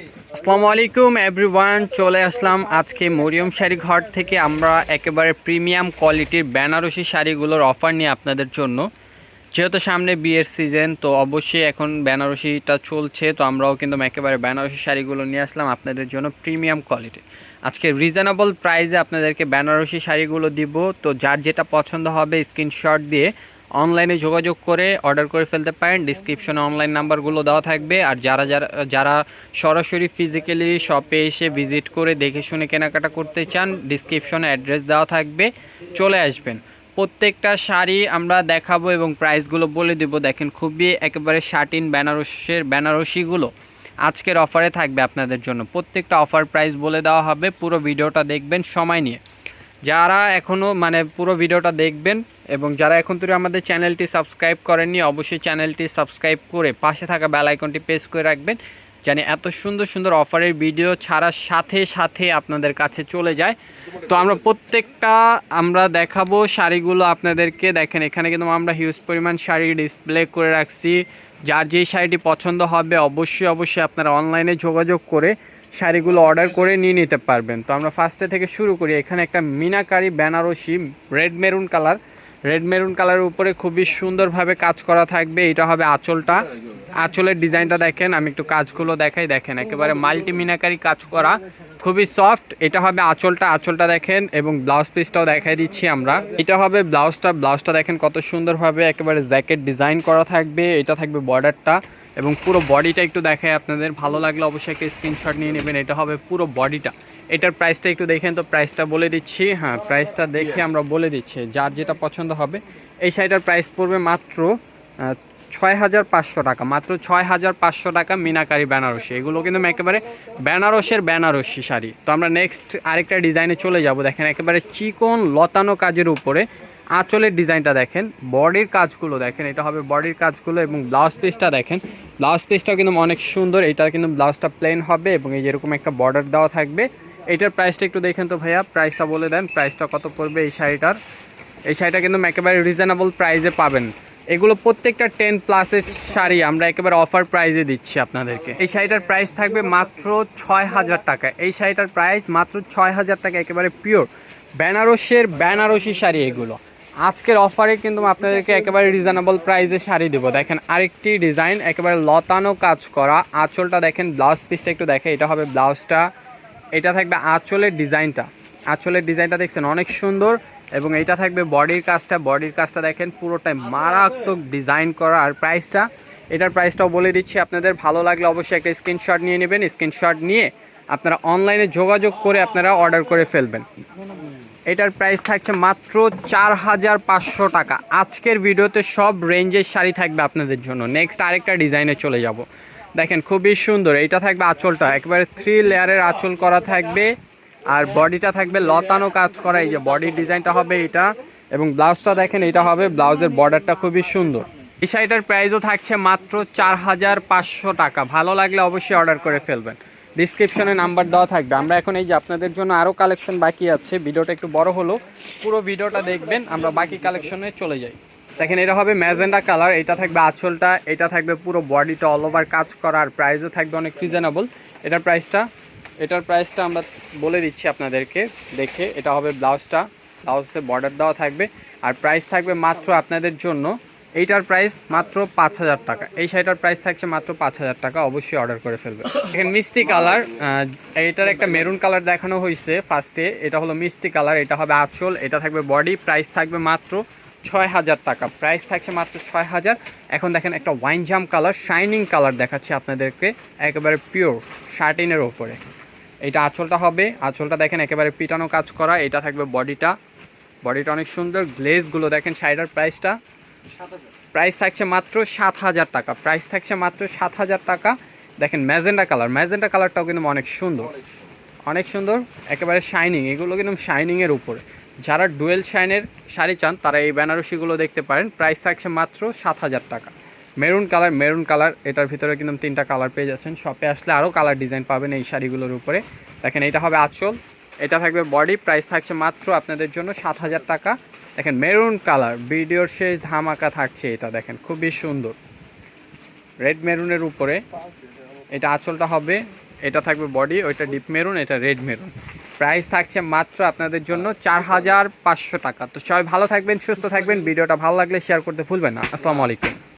আসসালামু আলাইকুম এভরিওয়ান চলে আসলাম আজকে মরিয়ম শাড়ি ঘর থেকে। আমরা একেবারে প্রিমিয়াম কোয়ালিটির বেনারসি শাড়িগুলোর অফার নিয়ে আপনাদের জন্য। যেহেতু সামনে বিয়ের সিজন তো অবশ্যই এখন বেনারসিটা চলছে, তো আমরাও কিন্তু একেবারে বেনারসি শাড়িগুলো নিয়ে আসলাম আপনাদের জন্য প্রিমিয়াম কোয়ালিটি আজকে রিজনেবল প্রাইসে আপনাদেরকে বেনারসি শাড়িগুলো দিব, তো যার যেটা পছন্দ হবে স্ক্রিনশট দিয়ে অনলাইনে যোগাযোগ করে অর্ডার করে ফেলতে পারেন। ডিসক্রিপশনে অনলাইন নাম্বারগুলো দেওয়া থাকবে। আর যারা যারা যারা সরাসরি ফিজিক্যালি শপে এসে ভিজিট করে দেখে শুনে কেনাকাটা করতে চান ডিসক্রিপশনে অ্যাড্রেস দেওয়া থাকবে। চলে আসবেন। প্রত্যেকটা শাড়ি আমরা দেখাবো এবং প্রাইসগুলো বলে দেব। দেখেন খুবই একেবারে শার্টিন বেনারসের, বেনারসিগুলো আজকের অফারে থাকবে আপনাদের জন্য। প্রত্যেকটা অফার প্রাইস বলে দেওয়া হবে। পুরো ভিডিওটা দেখবেন সময় নিয়ে। যারা এখনও মানে পুরো ভিডিওটা দেখবেন এবং যারা এখন তুই আমাদের চ্যানেলটি সাবস্ক্রাইব করেননি, অবশ্যই চ্যানেলটি সাবস্ক্রাইব করে পাশে থাকা বেল আইকনটি প্রেস করে রাখবেন জানি এত সুন্দর সুন্দর অফারের ভিডিও ছাড়ার সাথে সাথে আপনাদের কাছে চলে যায়। তো আমরা প্রত্যেকটা আমরা দেখাবো শাড়িগুলো আপনাদেরকে। দেখেন, এখানে কিন্তু আমরা হিউজ পরিমাণ শাড়ি ডিসপ্লে করে রাখছি। যার যেই শাড়িটি পছন্দ হবে, অবশ্যই অবশ্যই আপনারা অনলাইনে যোগাযোগ করে শাড়িগুলো অর্ডার করে নিয়ে নিতে পারবেন। তো আমরা ফার্স্টে থেকে শুরু করি, এখানে একটা meenakari Banarasi red maroon colour red maroon কালারের উপরে খুবই সুন্দরভাবে কাজ করা থাকবে, এটা হবে আঁচলটা। আঁচলের ডিজাইনটা দেখেন, আমি একটু কাজগুলো দেখাই, দেখেন একেবারে মাল্টি মিনাকারি কাজ করা। খুবই সফট এটা হবে আঁচলটা আঁচলটা দেখেন, এবং ব্লাউজ পিসটাও দেখাই দিচ্ছি আমরা। এটা হবে ব্লাউজটা ব্লাউজটা দেখেন কত সুন্দরভাবে একেবারে জ্যাকেট ডিজাইন করা থাকবে, এটা থাকবে বর্ডারটা এবং পুরো বডিটা একটু দেখায় আপনাদের। ভালো লাগলে অবশ্যই একটা স্ক্রিনশট নিয়ে নেবেন, এটা হবে পুরো বডিটা। এটার প্রাইসটা একটু দেখেন তো প্রাইসটা বলে দিচ্ছি হ্যাঁ প্রাইসটা দেখে আমরা বলে দিচ্ছি, যার যেটা পছন্দ হবে। এই শাড়িটার প্রাইস পড়বে মাত্র ছয় হাজার পাঁচশো টাকা, মাত্র ছয় হাজার পাঁচশো টাকা মিনাকারি বেনারসি। এগুলো কিন্তু একেবারে বেনারসের বেনারসি শাড়ি। তো আমরা নেক্সট আরেকটা ডিজাইনে চলে যাব। দেখেন একেবারে চিকন লতানো কাজের উপরে আঁচলের ডিজাইনটা দেখেন, বডির কাজগুলো দেখেন, এটা হবে বডির কাজগুলো এবং ব্লাউজ পিসটা দেখেন। ব্লাউজ পিসটাও কিন্তু অনেক সুন্দর, এটা কিন্তু ব্লাউজটা প্লেন হবে এবং এই যেরকম একটা বর্ডার দেওয়া থাকবে। এটার প্রাইসটা একটু দেখেন তো ভাইয়া প্রাইসটা বলে দেন প্রাইসটা কত পড়বে এই শাড়িটার? এই শাড়িটা কিন্তু একেবারে রিজনেবল প্রাইসে পাবেন। এগুলো প্রত্যেকটা টেন প্লাসের শাড়ি আমরা একেবারে অফার প্রাইসে দিচ্ছি আপনাদেরকে। এই শাড়িটার প্রাইস থাকবে মাত্র ছয় হাজার টাকা। এই শাড়িটার প্রাইস মাত্র ছয় হাজার টাকা, একেবারে পিওর বেনারসের বেনারসি শাড়ি এগুলো। আজকের অফারে কিন্তু আপনাদেরকে একেবারে রিজনেবল প্রাইসে শাড়ি দেবো। দেখেন আরেকটি ডিজাইন একেবারে লতানো কাজ করা। আঁচলটা দেখেন ব্লাউজ পিসটা একটু দেখে, এটা হবে ব্লাউজটা এটা থাকবে আঁচলের ডিজাইনটা আঁচলের ডিজাইনটা দেখছেন, অনেক সুন্দর এবং এটা থাকবে বডির কাজটা। বডির কাজটা দেখেন, পুরোটাই মারাত্মক ডিজাইন করা। আর প্রাইসটা এটার প্রাইসটাও বলে দিচ্ছি আপনাদের। ভালো লাগলে অবশ্যই একটা স্ক্রিনশট নিয়ে নেবেন। স্ক্রিনশট নিয়ে আপনারা অনলাইনে যোগাযোগ করে আপনারা অর্ডার করে ফেলবেন। এটার প্রাইস থাকছে মাত্র চার হাজার পাঁচশো টাকা। আজকের ভিডিওতে সব রেঞ্জের শাড়ি থাকবে আপনাদের জন্য। নেক্সট আরেকটা ডিজাইনে চলে যাব। দেখেন, খুবই সুন্দর। এটা থাকবে আঁচলটা। একেবারে থ্রি লেয়ারের আঁচল করা থাকবে। আর বডিটা থাকবে লতানো কাজ করা। এই যে বডির ডিজাইনটা হবে এটা। এবং ব্লাউজটা দেখেন, এটা হবে ব্লাউজের বর্ডারটা খুবই সুন্দর। এই শাড়িটার প্রাইসও থাকছে মাত্র চার হাজার পাঁচশো টাকা। ভালো লাগলে অবশ্যই অর্ডার করে ফেলবেন। ডিসক্রিপশনে নাম্বার দেওয়া থাকবে। আমরা এখন এই যে আপনাদের জন্য আরও কালেকশন বাকি আছে, ভিডিওটা একটু বড় হলো, পুরো ভিডিওটা দেখবেন, আমরা বাকি কালেকশনে চলে যাই। দেখেন, এটা হবে ম্যাজেন্ডা কালার এটা থাকবে আঁচলটা, এটা থাকবে পুরো বডিটা অল ওভার কাজ করা, আর প্রাইসও থাকবে অনেক রিজনেবল এটার প্রাইসটা এটার প্রাইসটা আমরা বলে দিচ্ছি আপনাদেরকে, দেখে, এটা হবে ব্লাউজটা ব্লাউজে বর্ডার দেওয়া থাকবে, আর প্রাইস থাকবে মাত্র আপনাদের জন্য এইটার প্রাইস মাত্র পাঁচ হাজার টাকা। এই শাড়িটার প্রাইস থাকছে মাত্র পাঁচ হাজার টাকা, অবশ্যই অর্ডার করে ফেলবে। এখানে মিষ্টি কালার এটার একটা মেরুন কালার দেখানো হয়েছে ফার্স্টে এটা হলো মিষ্টি কালার এটা হবে আঁচল, এটা থাকবে বডি প্রাইস থাকবে মাত্র ছয় হাজার টাকা। প্রাইস থাকছে মাত্র ছয় হাজার। এখন দেখেন একটা ওয়াইন জাম কালার শাইনিং কালার দেখাচ্ছি আপনাদেরকে, একেবারে পিওর শার্টিনের ওপরে এটা আঁচলটা হবে, আঁচলটা দেখেন একেবারে পিটানো কাজ করা, এটা থাকবে বডিটা বডিটা অনেক সুন্দর গ্লেজগুলো দেখেন শাড়িটার প্রাইসটা প্রাইস থাকছে মাত্র সাত হাজার টাকা। প্রাইস থাকছে মাত্র সাত হাজার টাকা। দেখেন ম্যাজেন্ডা কালার। ম্যাজেন্ডা কালারটাও কিন্তু অনেক সুন্দর। অনেক সুন্দর, একেবারে শাইনিং এগুলো কিন্তু শাইনিংয়ের উপরে। যারা ডুয়েল শাইনের শাড়ি চান, তারা এই বেনারসিগুলো দেখতে পারেন। প্রাইস থাকছে মাত্র সাত হাজার টাকা। মেরুন কালার মেরুন কালার, এটার ভিতরে কিন্তু তিনটা কালার পেয়ে যাচ্ছেন। শপে আসলে আরও কালার ডিজাইন পাবেন এই শাড়িগুলোর উপরে। দেখেন, এটা হবে আঁচল। এটা থাকবে বডি প্রাইস থাকছে মাত্র আপনাদের জন্য সাত হাজার টাকা। দেখেন মেরুন কালার ভিডিওর শেষ ধামাকা থাকছে এটা, দেখেন খুবই সুন্দর। রেড মেরুনের উপরে, এটা আঁচলটা হবে, এটা থাকবে বডি ওইটা ডিপ মেরুন এটা রেড মেরুন প্রাইস থাকছে মাত্র আপনাদের জন্য চার হাজার পাঁচশো টাকা। তো সবাই ভালো থাকবেন, সুস্থ থাকবেন, ভিডিওটা ভালো লাগলে শেয়ার করতে ভুলবেন না। আসসালামু আলাইকুম।